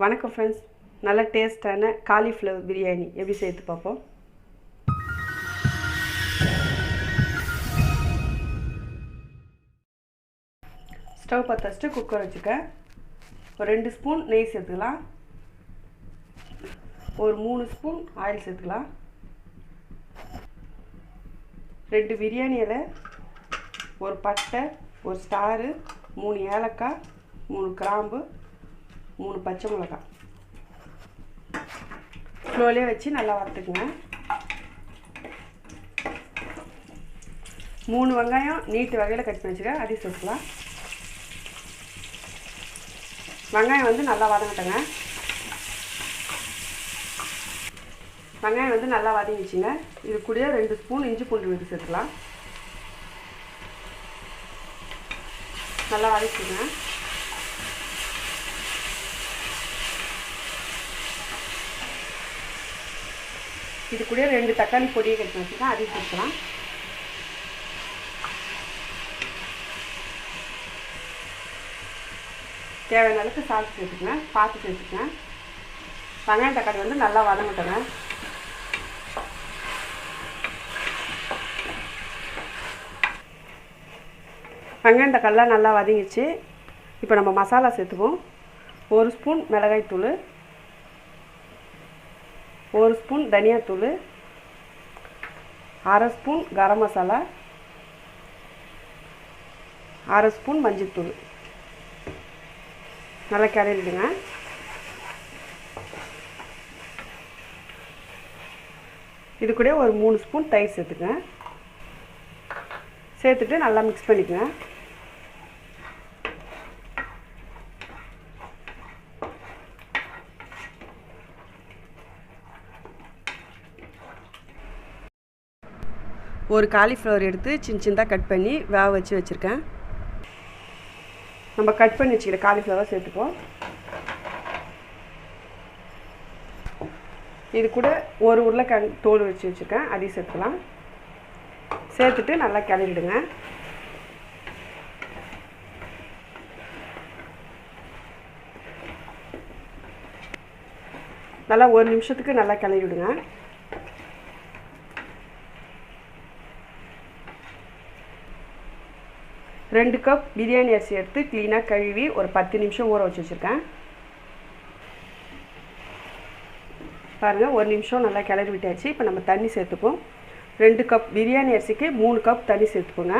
வணக்கம் ஃப்ரெண்ட்ஸ் நல்ல டேஸ்டான காலிஃப்ளவர் பிரியாணி எப்படி சேர்த்து பார்ப்போம்? ஸ்டவ் பற்ற வச்சுட்டு குக்கர் வச்சுக்க. ஒரு ரெண்டு ஸ்பூன் நெய் சேர்த்துக்கலாம். ஒரு மூணு ஸ்பூன் ஆயில் சேர்த்துக்கலாம். ரெண்டு பிரியாணி இலை ஒரு பட்டை ஒரு ஸ்டாரு மூணு ஏலக்காய் மூணு கிராம்பு மூணு பச்சை மிளகாய். ஸ்லோலியே வச்சு நல்லா வறுத்துக்குங்க. மூணு வெங்காயம் நீட்டு வகையில் கட் பண்ணி வச்சுக்க அதையும் சேர்த்துக்கலாம். வெங்காயம் வந்து நல்லா வதங்கட்டங்க. வெங்காயம் வந்து நல்லா வதங்கிச்சுங்க இது கூடயே ரெண்டு ஸ்பூன் இஞ்சி பூண்டு விட்டு சேர்த்துக்கலாம். நல்லா வதக்கிங்க இது கூட ரெண்டு தக்காளி பொடியை கட்டி வச்சுருக்கேன். அதையும் சேர்க்கலாம் தேவையான அளவுக்கு சால்ட் சேர்த்துக்கங்க பார்த்து சேர்த்துக்கங்க வெங்காயம் தக்காளி வந்து நல்லா வதங்கட்டுங்க வெங்காயம் தக்காளிலாம் நல்லா வதங்கிச்சு இப்போ நம்ம மசாலா சேர்த்துவோம் ஒரு ஸ்பூன் மிளகாய்த்தூள். ஒரு ஸ்பூன் தனியாத்தூள் அரை ஸ்பூன் கரம் மசாலா அரை ஸ்பூன் மஞ்சள்தூள் நல்லா கிளறிடுங்க. இது கூட ஒரு மூணு ஸ்பூன் தயிர் சேர்த்துங்க சேர்த்துட்டு நல்லா மிக்ஸ் பண்ணிக்கோங்க. ஒரு காலிஃப்ளவர் எடுத்து சின்ன சின்னதாக கட் பண்ணி வேக வச்சு வச்சுருக்கேன். நம்ம கட் பண்ணி வச்சுக்கிற காலிஃப்ளவர் சேர்த்துப்போம். இது கூட ஒரு உருளைக்கிழங்கு தோல் வச்சு வச்சுருக்கேன். அதையும் சேர்த்துக்கலாம். சேர்த்துட்டு நல்லா கிளறிடுங்க. நல்லா ஒரு நிமிஷத்துக்கு நல்லா கிளறி விடுங்க ரெண்டு கப் பிரியாணி அரிசி எடுத்து க்ளீனாக கழுவி ஒரு பத்து நிமிஷம் ஊற வச்சு வச்சுருக்கேன். பாருங்கள் ஒரு நிமிஷம் நல்லா கிளறி விட்டாச்சு. இப்போ நம்ம தண்ணி சேர்த்துப்போம். ரெண்டு கப் பிரியாணி அரிசிக்கு மூணு கப் தண்ணி சேர்த்துக்கோங்க.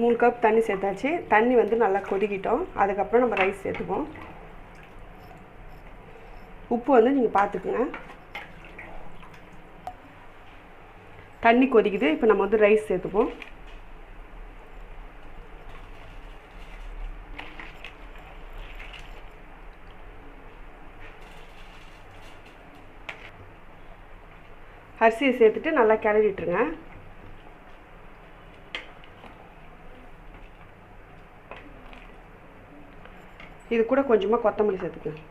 மூணு கப் தண்ணி சேர்த்தாச்சு. தண்ணி வந்து நல்லா கொதிக்கிட்டோம். அதுக்கப்புறம் நம்ம ரைஸ் சேர்த்துப்போம். உப்பு வந்து நீங்கள் பார்த்துக்குங்க. தண்ணி கொதிக்குது. இப்போ நம்ம வந்து ரைஸ் சேர்த்துப்போம். அரிசியை சேர்த்துட்டு நல்லா கிளறிட்டுருங்க இது கூட கொஞ்சமாக கொத்தமல்லி சேர்த்துக்கங்க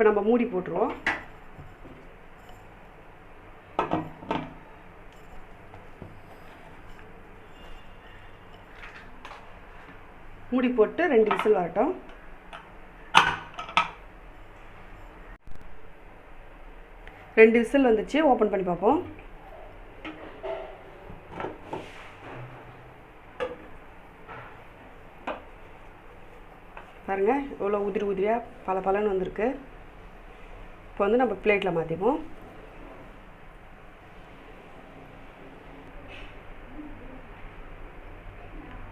இப்போ நம்ம மூடி போட்டுருவோம். மூடி போட்டு ரெண்டு விசில் வரட்டும். ரெண்டு விசில் வந்துச்சு ஓப்பன் பண்ணி பார்ப்போம். பாருங்கள் இவ்வளோ உதிரி உதிரியாக பல பலன்னு வந்திருக்கு. இப்போ வந்து நம்ம பிளேட்டில் மாற்றிப்போம்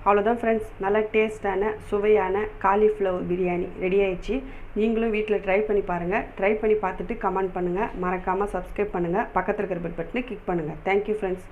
அவ்வளோதான் ஃப்ரெண்ட்ஸ் நல்லா டேஸ்டான சுவையான காலிஃப்ளவர் பிரியாணி ரெடி ஆயிடுச்சு. நீங்களும் வீட்டில் ட்ரை பண்ணி பாருங்கள் ட்ரை பண்ணி பார்த்துட்டு கமெண்ட் பண்ணுங்கள் மறக்காமல் சப்ஸ்கிரைப் பண்ணுங்கள் பக்கத்தில் இருக்கிற பெல் பட்டனை கிளிக் பண்ணுங்கள் தேங்க்யூ ஃப்ரெண்ட்ஸ்